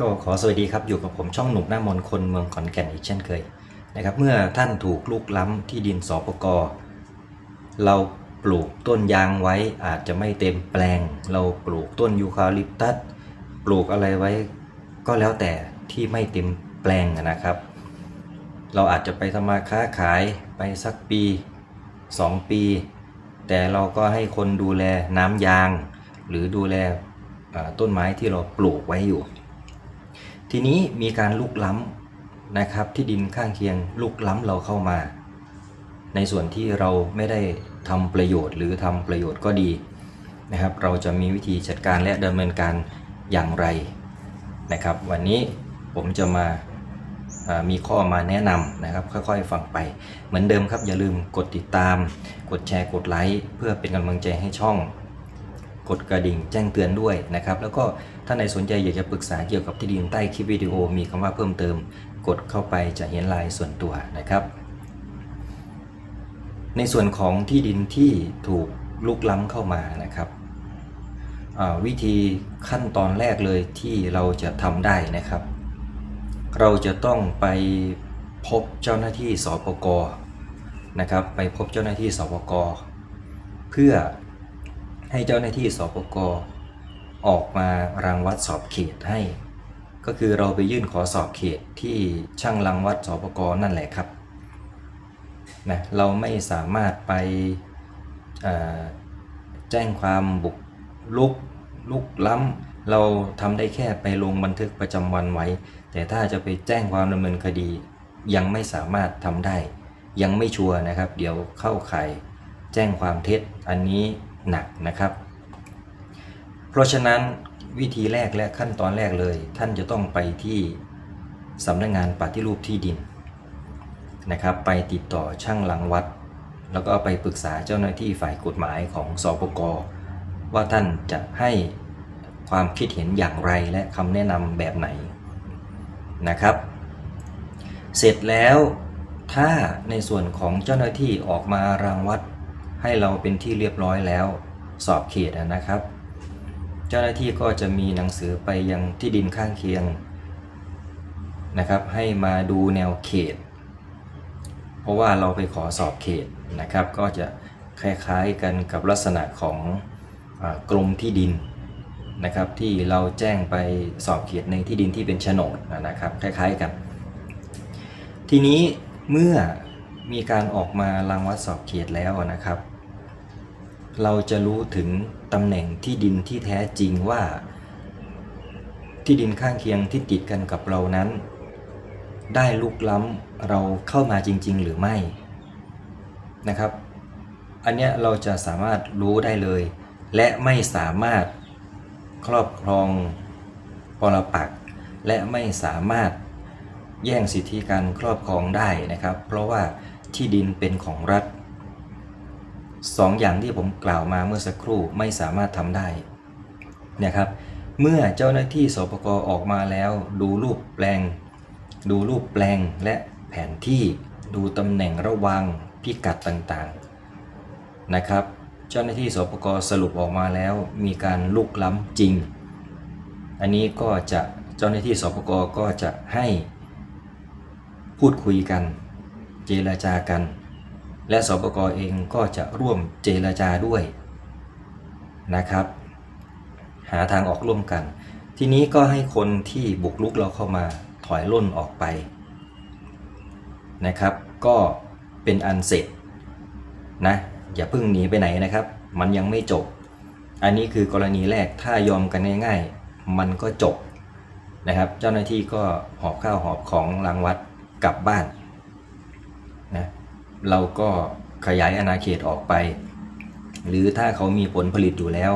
ก็ขอสวัสดีครับอยู่กับผมช่องหนุ่มหน้ามนคนเมืองขอนแก่นอีกเช่นเคยนะครับ เมื่อท่านถูกลุกล้ำที่ดินสปกเราปลูกต้นยางไว้อาจจะไม่เต็มแปลง เราปลูกต้นยูคาลิปตัสปลูกอะไรไว้ก็แล้วแต่ที่ไม่เต็มแปลงนะครับ เราอาจจะไปทำมาค้าขายไปสักปี 2 ปี แต่เราก็ให้คนดูแลน้ำยาง หรือดูแลต้นไม้ที่เราปลูกไว้อยู่ ทีนี้มีการลุกล้ำนะครับที่ดินข้างเคียงลุกล้ำเราเข้ามา ในส่วนที่เราไม่ได้ทำประโยชน์ หรือทำประโยชน์ก็ดีนะครับ เราจะมีวิธีจัดการและดำเนินการอย่างไรนะครับ วันนี้ผมจะมาามีข้อมาแนะนำนะครับ ค่อยๆฟังไป เหมือนเดิมครับอย่าลืมกดติดตาม กดแชร์กดไลค์เพื่อเป็นกำลังใจให้ช่อง กดกระดิ่งแจ้งเตือนด้วยนะครับ แล้วก็ถ้าในสนใจอยากจะปรึกษาเกี่ยวกับที่ดินใต้คลิปวิดีโอมีคำว่าเพิ่มเติม กดเข้าไปจะเห็นลน์ส่วนตัวนะครับ ในส่วนของที่ดินที่ถูกลุกล้ำเข้ามานะครับวิธีขั้นตอนแรกเลยที่เราจะทำได้นะครับ เราจะต้องไปพบเจ้าหน้าที่สปกนะครับ ไปพบเจ้าหน้าที่สปกเพื่อ ให้เจ้าหน้าที่สปกออกมารังวัดสอบเขตให้ ก็คือเราไปยื่นขอสอบเขตที่ช่างรังวัดสปกนั่นแหละครับนะเราไม่สามารถไปแจ้งความบุกลุกลุกล้ำเราทำได้แค่ไปลงบันทึกประจำวันไว้ แต่ถ้าจะไปแจ้งความดำเนินคดียังไม่สามารถทำได้ ยังไม่ชัวร์นะครับ เดี๋ยวเข้าข่ายแจ้งความเท็จอันนี้ หนักนะครับ เพราะฉะนั้นวิธีแรกและขั้นตอนแรกเลย ท่านจะต้องไปที่สำนักงานปฏิรูปที่ดินนะครับไปติดต่อช่างหลังวัด แล้วก็ไปปรึกษาเจ้าหน้าที่ฝ่ายกฎหมายของสปกว่าท่านจะให้ความคิดเห็นอย่างไรและคำแนะนำแบบไหนนะครับ เสร็จแล้วถ้าในส่วนของเจ้าหน้าที่ออกมารังวัด ให้เราเป็นที่เรียบร้อยแล้วสอบเขตนะครับ เจ้าหน้าที่ก็จะมีหนังสือไปยังที่ดินข้างเคียงนะครับ ให้มาดูแนวเขต เพราะว่าเราไปขอสอบเขตนะครับ ก็จะคล้ายๆกันกับลักษณะของอกรมที่ดินนะครับ ที่เราแจ้งไปสอบเขตในที่ดินที่เป็นโฉนดนะครับ คล้ายๆกัน ทีนี้เมื่อมีการออกมารังวัดสอบเขตแล้วนะครับ เราจะรู้ถึงตำแหน่งที่ดินที่แท้จริงว่า ที่ดินข้างเคียงที่ติดกันกับเรานั้น ได้ลุกล้ำเราเข้ามาจริง ๆ หรือไม่นะครับ อันเนี้ยเราจะสามารถรู้ได้เลย และไม่สามารถครอบครองปรปักและไม่สามารถแย่งสิทธิการครอบครองได้นะครับ เพราะว่าที่ดินเป็นของรัฐ สองอย่างที่ผมกล่าวมาเมื่อสักครู่ไม่สามารถทำได้นะครับ เมื่อเจ้าหน้าที่สปกออกมาแล้ว ดูรูปแปลง ดูรูปแปลงและแผนที่ดูตำแหน่งระวางพิกัดต่างๆนะครับ เจ้าหน้าที่สปกสรุปออกมาแล้ว มีการลุกล้ำจริง อันนี้ก็จะเจ้าหน้าที่สปกก็จะให้พูดคุยกัน เจรจากัน และสปกเองก็จะร่วมเจรจาด้วยนะครับ หาทางออกร่วมกัน ทีนี้ก็ให้คนที่บุกลุกเราเข้ามาถอยล่นออกไปนะครับ ก็เป็นอันเสร็จนะอย่าเพิ่งหนีไปไหนนะครับ มันยังไม่จบ อันนี้คือกรณีแรกถ้ายอมกันง่ายๆ มันก็จบนะครับ เจ้าหน้าที่ก็หอบข้าวหอบของรางวัดกลับบ้านนะ เราก็ขยายอาณาเขตออกไป หรือถ้าเขามีผลผลิตอยู่แล้ว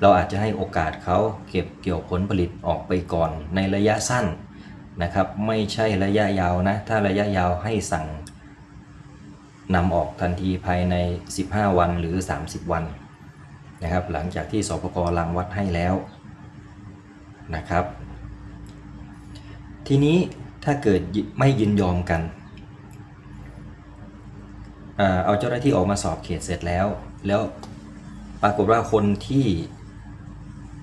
เราอาจจะให้โอกาสเขาเก็บเกี่ยวผลผลิตออกไปก่อนในระยะสั้นนะครับ ไม่ใช่ระยะยาวนะ ถ้าระยะยาวให้สั่งนำออกทันทีภายใน 15 วันหรือ 30 วันนะครับ หลังจากที่สปกรังวัดให้แล้วนะครับ ทีนี้ถ้าเกิดไม่ยินยอมกัน เอาเจ้าหน้าที่ออกมาสอบเขตเสร็จแล้ว แล้วปรากฏว่าคนที่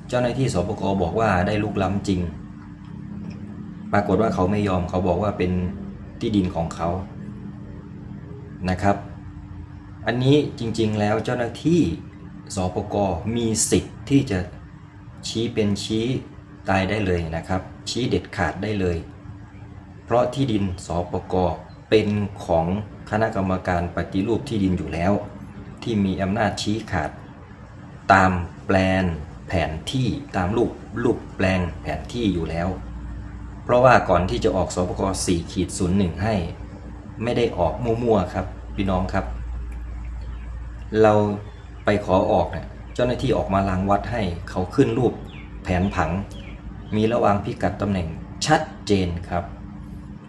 เจ้าหน้าที่สปกบอกว่าได้ลุกล้ำจริง ปรากฏว่าเขาไม่ยอมเขาบอกว่าเป็นที่ดินของเขานะครับ อันนี้จริงๆแล้วเจ้าหน้าที่สปกมีสิทธิ์ที่จะชี้เป็นชี้ตายได้เลยนะครับ ชี้เด็ดขาดได้เลย เพราะที่ดินสปกเป็นของ คณะกรรมการปฏิรูปที่ดินอยู่แล้ว ที่มีอำนาจชี้ขาด ตามแปลนแผนที่ตามรูปรูปแปลงแผนที่อยู่แล้ว เพราะว่าก่อนที่จะออกสปก4ขีด01 ให้ ไม่ได้ออกมั่วๆครับพี่น้องครับ เราไปขอออกเนี่ยเจ้าหน้าที่ออกมาลางวัดให้เขาขึ้นรูปแผนผัง มีระหว่างพิกัดตำแหน่งชัดเจนครับ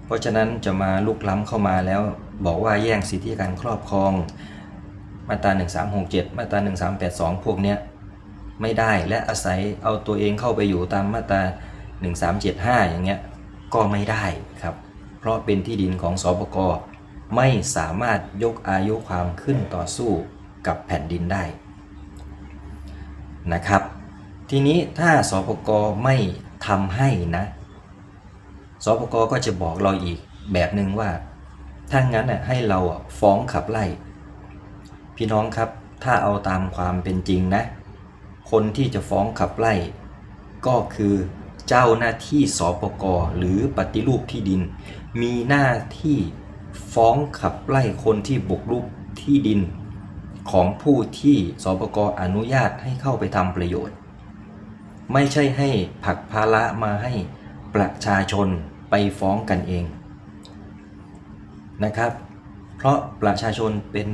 เพราะฉะนั้นจะมาลุกล้ำเข้ามาแล้ว บอกว่าแย่งสิทธิการครอบครอง มาตรา 1367 มาตรา 1382 พวกเนี้ยไม่ได้และอาศัยเอาตัวเองเข้าไปอยู่ตามมาตรา 1375 อย่างเงี้ยก็ไม่ได้ครับ เพราะเป็นที่ดินของสปกไม่สามารถยกอายุความขึ้นต่อสู้กับแผ่นดินได้นะครับ ทีนี้ถ้าสปกไม่ทำให้นะสปกก็จะบอกเราอีกแบบหนึ่งว่า ถ้างั้นน่ะให้เราฟ้องขับไล่ พี่น้องครับถ้าเอาตามความเป็นจริงนะ คนที่จะฟ้องขับไล่ ก็คือเจ้าหน้าที่สปกหรือปฏิรูปที่ดิน มีหน้าที่ฟ้องขับไล่คนที่บุกรุกที่ดิน ของผู้ที่สปกอนุญาตให้เข้าไปทำประโยชน์ ไม่ใช่ให้ผักภาระมาให้ประชาชนไปฟ้องกันเอง นะครับ เพราะประชาชนเป็น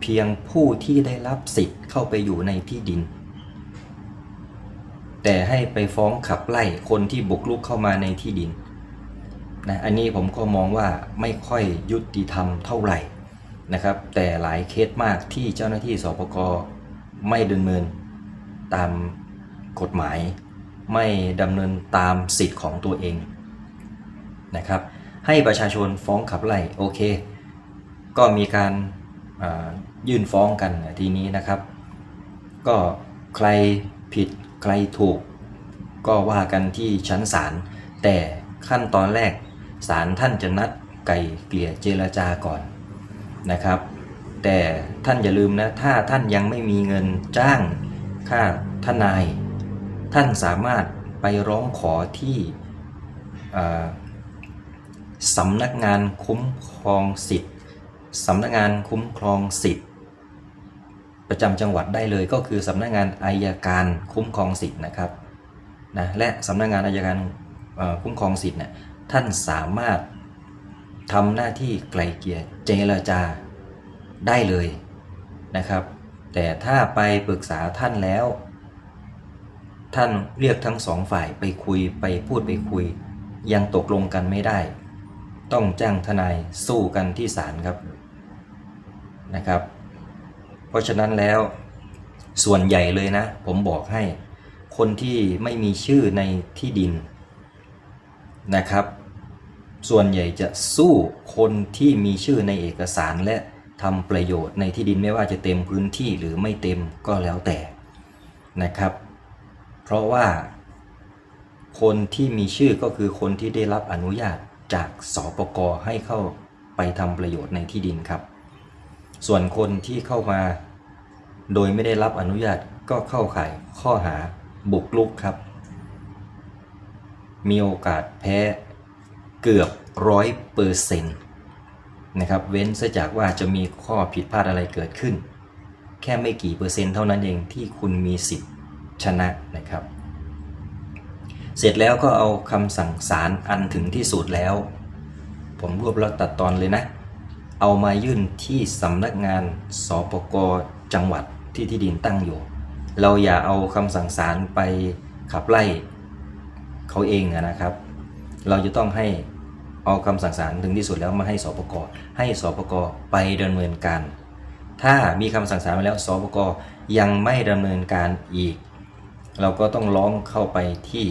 เพียงผู้ที่ได้รับสิทธิ์เข้าไปอยู่ในที่ดิน แต่ให้ไปฟ้องขับไล่คนที่บุกรุกเข้ามาในที่ดินนะอันนี้ผมก็มองว่าไม่ค่อยยุติธรรมเท่าไหร่นะครับ แต่หลายเคสมากที่เจ้าหน้าที่สปกไม่ดำเนินตามกฎหมาย ไม่ดำเนินตามสิทธิ์ของตัวเองนะครับ ให้ประชาชนฟ้องขับไล่โอเค ก็มีการยื่นฟ้องกันทีนี้นะครับ ก็ใครผิดใครถูก ก็ว่ากันที่ชั้นศาลแต่ขั้นตอนแรกศาลท่านจะนัดไก่เกลี่ยเจรจาก่อนนะครับ แต่ท่านอย่าลืมนะถ้าท่านยังไม่มีเงินจ้างค่าทนาย ท่านสามารถไปร้องขอที่ สำนักงานคุ้มครองสิทธิ์สำนักงานคุ้มครองสิทธิ์ ประจำจังหวัดได้เลยก็คือสำนักงานอายการคุ้มครองสิทธิ์นะครับนะและสำนักงานอายการคุ้มครองสิทธิ์เนี่ยท่านสามารถทำหน้าที่ไกลเกลี่ยเจรจาได้เลยนะครับ แต่ถ้าไปปรึกษาท่านแล้ว ท่านเรียกทั้งสองฝ่ายไปคุยไปพูดไปคุย ยังตกลงกันไม่ได้ ต้องจ้างทนายสู้กันที่ศาลครับนะครับ เพราะฉะนั้นแล้วส่วนใหญ่เลยนะ ผมบอกให้คนที่ไม่มีชื่อในที่ดินนะครับ ส่วนใหญ่จะสู้คนที่มีชื่อในเอกสารและทำประโยชน์ในที่ดินไม่ว่าจะเต็มพื้นที่หรือไม่เต็มก็แล้วแต่นะครับ เพราะว่าคนที่มีชื่อก็คือคนที่ได้รับอนุญาต จากสปกให้เข้าไปทำประโยชน์ในที่ดินครับ ส่วนคนที่เข้ามา โดยไม่ได้รับอนุญาตก็เข้าข่ายข้อหาบุกรุกครับ มีโอกาสแพ้เกือบร้อยเปอร์เซ็นต์นะครับเว้นเสียจากว่าจะมีข้อผิดพลาดอะไรเกิดขึ้น แค่ไม่กี่เปอร์เซ็นต์เท่านั้นเองที่คุณมีสิทธิ์ชนะนะครับ เสร็จแล้วก็เอาคำสั่งศาลอันถึงที่สุดแล้ว ผมรวบแล้วตัดตอนเลยนะ เอามายื่นที่สำนักงานสปกจังหวัดที่ที่ดินตั้งอยู่ เราอย่าเอาคำสั่งศาลไปขับไล่เขาเองนะครับ เราจะต้องให้เอาคำสั่งศาลถึงที่สุดแล้วมาให้สปกให้สปกไปดำเนินการ ถ้ามีคำสั่งศาลมาแล้วสปกยังไม่ดำเนินการอีก เราก็ต้องร้องเข้าไปที่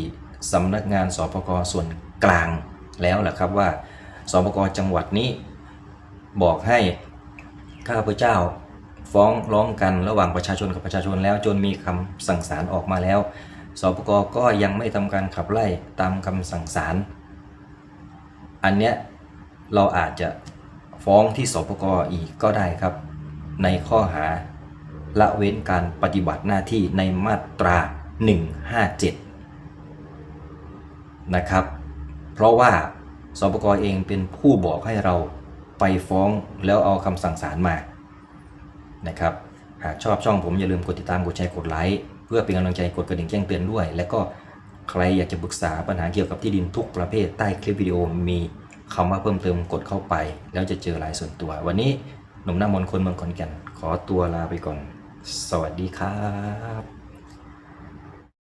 สำนักงานสปกส่วนกลางแล้วแหละครับว่าสปกจังหวัดนี้บอกให้ข้าพเจ้าฟ้องร้องกันระหว่างประชาชนกับประชาชนแล้วจนมีคำสั่งศาลออกมาแล้ว สปกก็ยังไม่ทำการขับไล่ตามคำสั่งศาล อันเนี้ยเราอาจจะฟ้องที่สปกอีกก็ได้ครับ ในข้อหาละเว้นการปฏิบัติหน้าที่ในมาตรา 157 นะครับ เพราะว่าสปกเองเป็นผู้บอกให้เราไปฟ้องแล้วเอาคำสั่งศาลมานะครับหากชอบช่องผมอย่าลืมกดติดตามกดแชร์กดไลค์เพื่อเป็นกำลังใจกดกระดิ่งแจ้งเตือนด้วย และก็ใครอยากจะปรึกษาปัญหาเกี่ยวกับที่ดินทุกประเภทใต้คลิปวิดีโอมีคำว่าเพิ่มเติมกดเข้าไป แล้วจะเจอรายส่วนตัว วันนี้หนุ่มหน้ามนคนเมืองขอนแก่นขอตัวลาไปก่อน สวัสดีครับ